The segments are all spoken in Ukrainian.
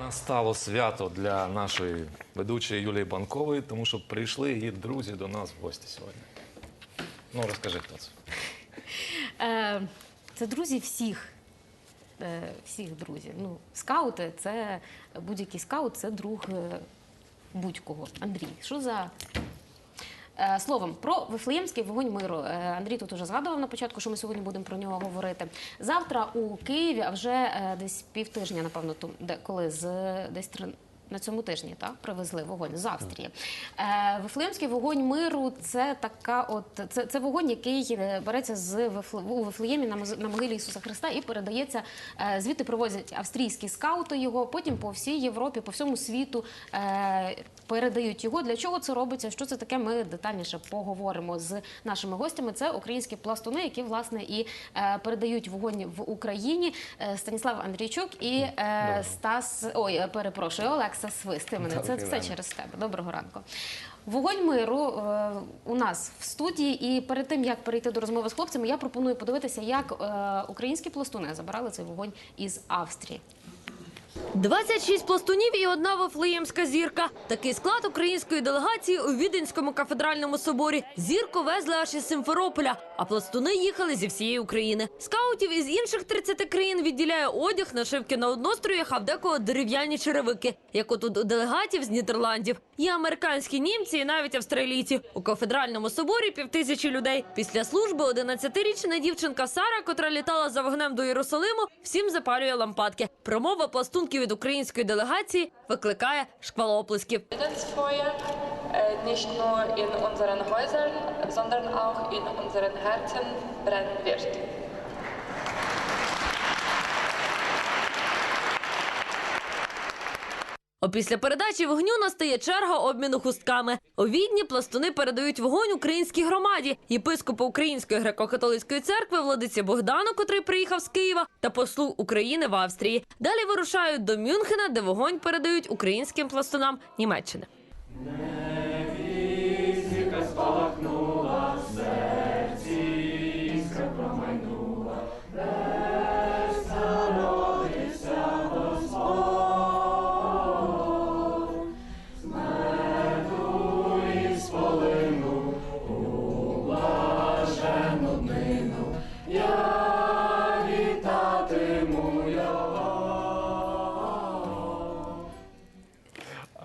Настало свято для нашої ведучої Юлії Банкової, тому що прийшли її друзі до нас в гості сьогодні. Ну, розкажи, хто це. Е, Це друзі всіх. е, Всіх друзів. Ну, скаути це будь-який скаут, це друг е, будь-кого. Андрій, що за. Е, Словом, про Вифлеємський вогонь миру. Е, Андрій тут уже згадував на початку, що ми сьогодні будемо про нього говорити. Завтра у Києві, а вже е, десь півтижня, напевно, коли з десь на цьому тижні так привезли вогонь з Австрії. Е, Вифлеємський вогонь миру це така, от це, це вогонь, який е, береться з Вифле, у Вифлеємі на, на могилі Ісуса Христа і передається. е, Звідти привозять австрійські скаути його. Потім по всій Європі, по всьому світу е, передають його. Для чого це робиться? Що це таке? Ми детальніше поговоримо з нашими гостями. Це українські пластуни, які власне і е, передають вогонь в Україні. Е, Станіслав Андрійчук і е, Стас. Ой, е, перепрошую, Олекса Свист. свисти мене це все через тебе. Доброго ранку. Вогонь миру е, у нас в студії. І перед тим як перейти до розмови з хлопцями, я пропоную подивитися, як е, українські пластуни забирали цей вогонь із Австрії. 26 пластунів і одна вифлеємська зірка. Такий склад української делегації у Віденському кафедральному соборі. Зірку везли аж із Симферополя, а пластуни їхали зі всієї України. Скаутів із інших 30 країн відділяє одяг, нашивки на одностроях, а в декого дерев'яні черевики, як от у делегатів з Нідерландів. Є американські німці і навіть австралійці. У кафедральному соборі півтисячі людей. Після служби 11-річна дівчинка Сара, котра літала за вогнем до Єрусалиму, всім запалює лампадки. Промова пластунки від української делегації викликає äh, nicht nur in unseren Häusern, sondern auch in unseren Herzen brennen wird. Опісля передачі вогню настає черга обміну хустками. У Відні пластуни передають вогонь українській громаді, єпископу Української греко-католицької церкви Владиці Богдану, котрий приїхав з Києва, та послу України в Австрії. Далі вирушають до Мюнхена, де вогонь передають українським пластунам Німеччини.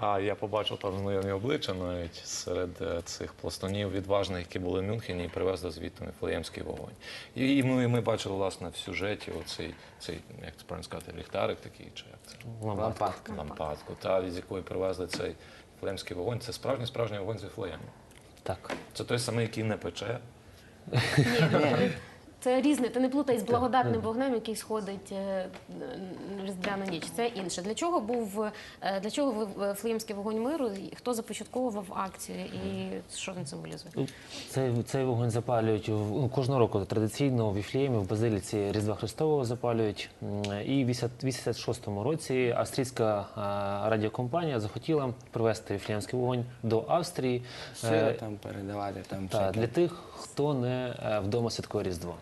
А я побачив там знайомі обличчя навіть серед е, цих пластунів відважних, які були в Мюнхені і привезли звідти Вифлеємський вогонь. І, і ми, ми бачили власне в сюжеті оцей, цей, як це правильно сказати, ліхтарик такий, чи як це? Лампадка. Лампадку, та, з якої привезли цей Вифлеємський вогонь. Це справжній справжній вогонь з Вифлеєму. Так. Це той самий, який не пече. Ні, це різне. Ти не плутай з благодатним вогнем, який сходить е, на різдвяну ніч. Це інше. Для чого був е, для чого Вифлеємський вогонь миру? Хто започатковував акцію і що він символізує? Цей, цей вогонь запалюють ну, кожного року традиційно в Віфлеємі, в Базиліці Різдва Христового запалюють. І в 86-му році австрійська радіокомпанія захотіла привезти Віфлеємський вогонь до Австрії. Сира Е, там передавати, там Та, для тих, хто не е, вдома святкує Різдво.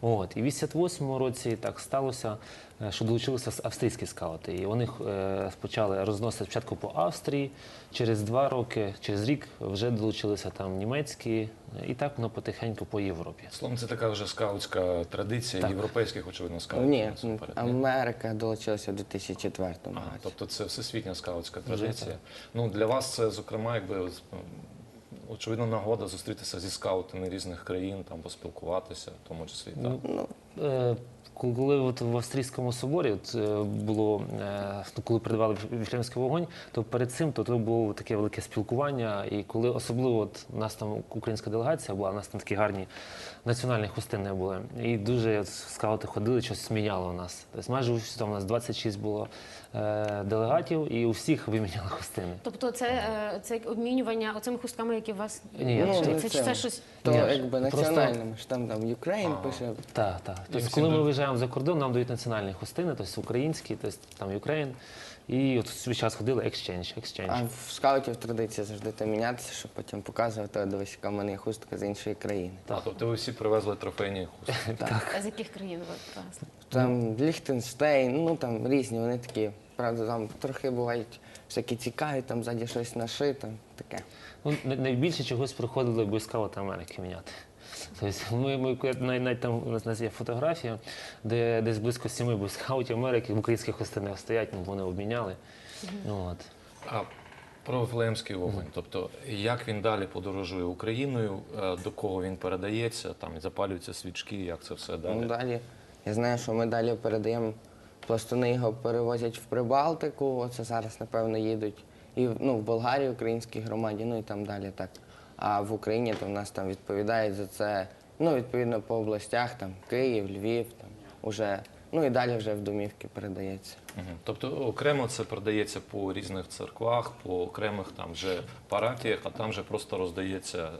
От. І в 88-му році так сталося, е, що долучилися австрійські скаути. І вони е, почали розносити спочатку по Австрії, через два роки, через рік вже долучилися там німецькі, і так воно потихеньку по Європі. Словом, це така вже скаутська традиція європейських, очевидно, скаутів. Ні. Америка долучилася в 2004 Ага, році. тобто це всесвітня скаутська традиція. Ну для вас це, зокрема, якби очевидно нагода зустрітися зі скаутами різних країн, там поспілкуватися, в тому числі. Так. Ну, Е, Коли от в австрійському соборі от, е, було, е, ну, коли передавали віфлеємський вогонь, то перед цим то, то було таке велике спілкування. І коли особливо от, нас там українська делегація була, у нас там такі гарні національні хустини були. І дуже от, скаути ходили, щось сміяло у нас. Тобто майже у там у нас 26 було е, делегатів, і у всіх виміняли хустини. Тобто, це, е, це обмінювання оцими хустками, які вас Ні, Ну, це, це, це. це щось. то Ні, якби просто- національними, що там там Україн пише. Так, так. Тобто, коли ми виїжджаємо за кордон, нам дають національні хустини, тобто українські, тобто там Ukraine. І от весь час ходили exchange, exchange. А в скаутів традиція завжди там мінятися, щоб потім показувати, «О, дивись, яка в мене є хустка з іншої країни. А, тобто ви всі привезли трофейні хустки. А з яких країн ви власне? Там Ліхтенштейн, ну там різні, вони такі правда, там трохи бувають всякі цікаві, там ззаді щось нашито, таке. Ну, найбільше чогось приходили бойскаути Америки міняти. Тобто ми, ми навіть, навіть там у нас- у нас є фотографія, де десь близько сіми бойскаутів Америки в українських гостинах стоять, ну, вони обміняли. Ну, от. А про Вифлеємський вогонь, тобто як він далі подорожує Україною, е, до кого він передається, там запалюються свічки, як це все далі. Ну, далі. Я знаю, що ми далі передаємо пластуни, його перевозять в Прибалтику. Оце зараз, напевно, їдуть. І ну, в Болгарії, українській громаді, ну і там далі так. А в Україні то в нас там відповідають за це, ну, відповідно, по областях, там Київ, Львів, там уже, ну і далі вже в домівки передається. Мгм. Тобто окремо це передається по різних церквах, по окремих там вже парафіях, а там вже просто роздається. е,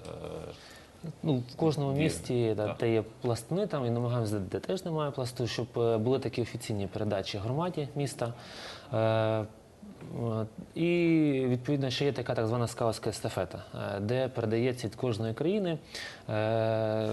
Ну, в кожному місті, да, де є пластуни, там і намагаємося, де, теж немає пласту, щоб е, були такі офіційні передачі громаді міста. Е, і відповідно ще є така так звана скаутська естафета, е, де передається від кожної країни е,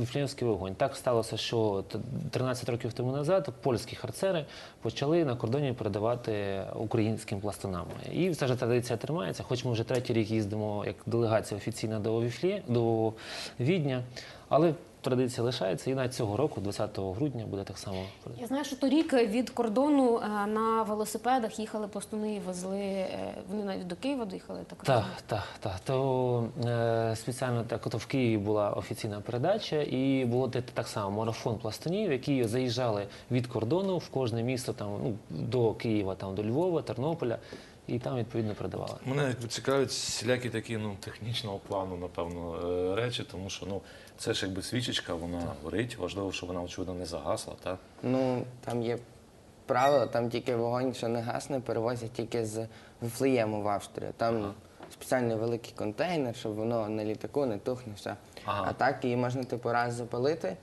віфлеємський вогонь. Так сталося, що 13 років тому назад польські харцери почали на кордоні передавати українським пластунам. І ця ж традиція тримається, хоч ми вже третій рік їздимо як делегація офіційна до Віфлі, до Відня, але традиція лишається. І навіть цього року, 20 грудня, буде так само. Я знаю, що торік від кордону е, на велосипедах їхали пластуни і везли. е, Вони навіть до Києва доїхали. Так Так, так, так. То е, спеціально так, ото в Києві була офіційна передача, і було так само марафон пластунів, які заїжджали від кордону в кожне місто там ну до Києва, там до Львова, Тернополя, і там відповідно передавали. Мене цікавлять всілякі такі ну, технічного плану, напевно, е, речі, тому що ну, це ж якби свічечка, вона горить. Важливо, щоб вона, очевидно, не загасла. Так? Ну, там є правило, там тільки вогонь, що не гасне, перевозять тільки з Вифлеєму в Австрію. Там спеціальний великий контейнер, щоб воно на літаку не тухне, все. Ага. А так її можна типу раз запалити.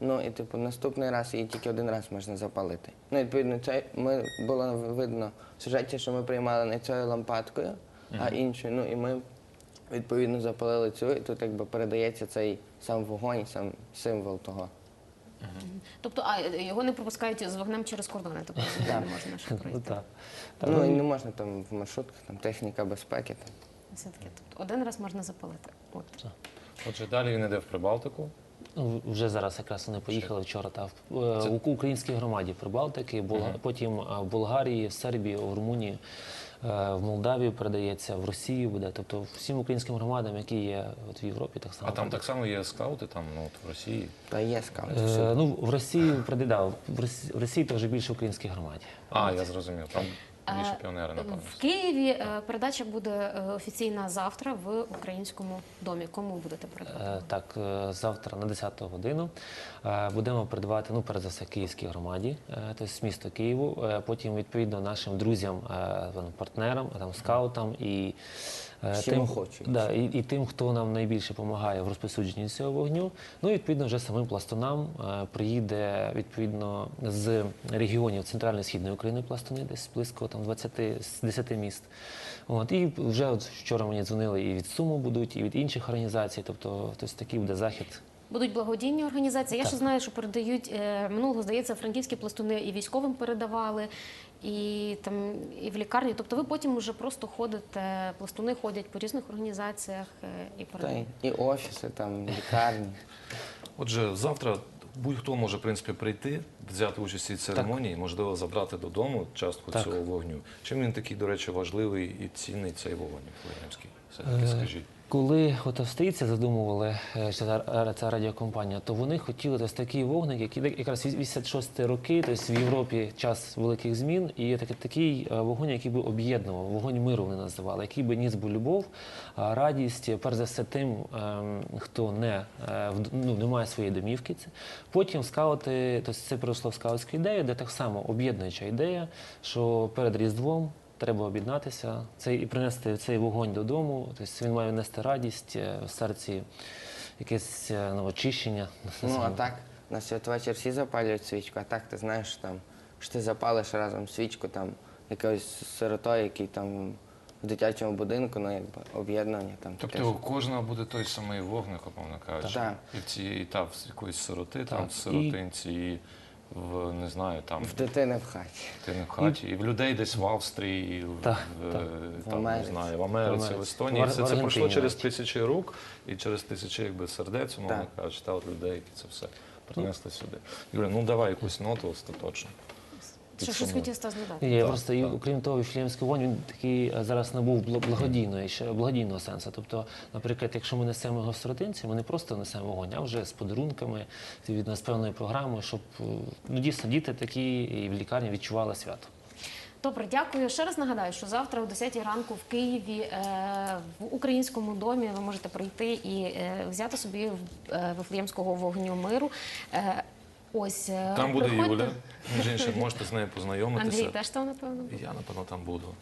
Ну і типу наступний раз її тільки один раз можна запалити. Ну, відповідно, це ми було видно в сюжеті, що ми приймали не цією лампадкою, а іншою. Ну і ми відповідно запалили цю, і тут якби передається цей сам вогонь, сам символ того. Тобто, а е, його не пропускають з вогнем через кордони, тобто не можна ще Ну, пройти. так. Ну і не можна там в маршрутках, там техніка безпеки. Там. Все-таки тобто, один раз можна запалити. От. Отже, далі він йде в Прибалтику. Ну, Вже зараз якраз вони поїхали вчора та в е, у українській громаді Прибалтики, потім е, в Болгарії, в Сербії, в Румунії, е, в Молдавії передається, в Росії буде. Тобто всім українським громадам, які є от в Європі, так само. А там так само є скаути, там ну, от в Росії. Та є скаут. Е, ну, в Росії передав. В Росії, в Росії то вже більше українських громаді. А, я зрозумів. Там більше Е, піонери, напевно. В Києві е, передача буде е, офіційна завтра в українському домі. Кому будете передавати? Так, завтра на 10-ту годину будемо передавати, ну, перш за все, київській громаді, тобто місто Києву, потім відповідно нашим друзям, партнерам, там, скаутам і тим, да, і, і тим, хто нам найбільше допомагає в розпосудженні цього вогню. Ну і відповідно вже самим пластунам приїде відповідно з регіонів центральної східної України пластуни, десь близько там 20 з 10 міст. От і вже от вчора мені дзвонили і від Суму будуть, і від інших організацій. Тобто, тобто такий буде захід. Будуть благодійні організації. Я ще знаю, що передають е, минулого, здається, франківські пластуни і військовим передавали, і там і в лікарні. Тобто ви потім вже просто ходите, пластуни ходять по різних організаціях е, і Та й, і офіси, там, лікарні. Отже, завтра будь-хто може в принципі прийти, взяти участь у цій церемонії, можливо, забрати додому частку Так. цього вогню. Чим він такий, до речі, важливий і цінний цей вогонь? Все-таки скажіть. Коли от австрійці задумували е, ця, ця радіокомпанія, то вони хотіли ось такий вогник, який якраз 86 роки, тобто в Європі час великих змін, і такий, такий е, вогонь, який би об'єднував, вогонь миру вони називали, який би ніс би любов, радість, перш за все, тим, ем, хто не, е, ну, не має своєї домівки. Потім скаути, тобто це перейшло в скаутську ідею, де так само об'єднуюча ідея, що перед Різдвом треба об'єднатися цей, і принести цей вогонь додому. Тобто він має нести радість е, в серці, якесь е, ну, очищення. Ну, а так, на святвечір всі запалюють свічку, а так ти знаєш, що там, що ти запалиш разом свічку там якогось сиротою, який там в дитячому будинку, ну якби об'єднання там таке. Тобто у кожного буде той самий вогник, умовно кажучи. Так. І цієї та якоїсь сироти, Так. там сиротинці, і в не знаю, там В дитини в хаті. дитини в хаті, і в людей десь в Австрії, в, Так, в, так. В там, не Америці. знаю, в Америці, В в, Америці. Естонії. В Ар- Це, в це пройшло Аргентині через навіть. тисячі рук і через тисячі якби, сердець, умовно Так. кажучи, та от людей, які це все принесли сюди. Юля, ну давай якусь ноту остаточно. Що щось хотів Стас додати? Так, просто і окрім того, Віфлеємський вогонь він такий е, зараз набув благодійної ще благодійного сенсу. Тобто, наприклад, якщо ми несемо його в сиротинці, ми не просто несемо вогонь, а вже з подарунками, відповідно з певною програмою, щоб е, ну дійсно діти такі і в лікарні відчували свято. Добре, дякую. Ще раз нагадаю, що завтра о 10 ранку в Києві е, в українському домі ви можете прийти і е, взяти собі е, вифлеємського вогню миру. Е, ось е, Там буде. Юля, між іншим, можете з нею познайомитися. Андрій теж там, напевно. І Я, напевно, там буду.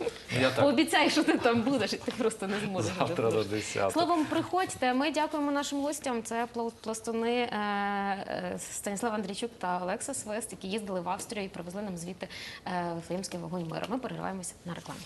Ну, Я так Пообіцяй, що ти там будеш, і ти просто не зможеш. завтра до 10. Словом, приходьте. Ми дякуємо нашим гостям. Це пла- пластуни е, е, Станіслав Андрійчук та Олекса Свист, які їздили в Австрію і привезли нам звідти е, Вифлеємський вогонь миру. Ми перериваємося на рекламу.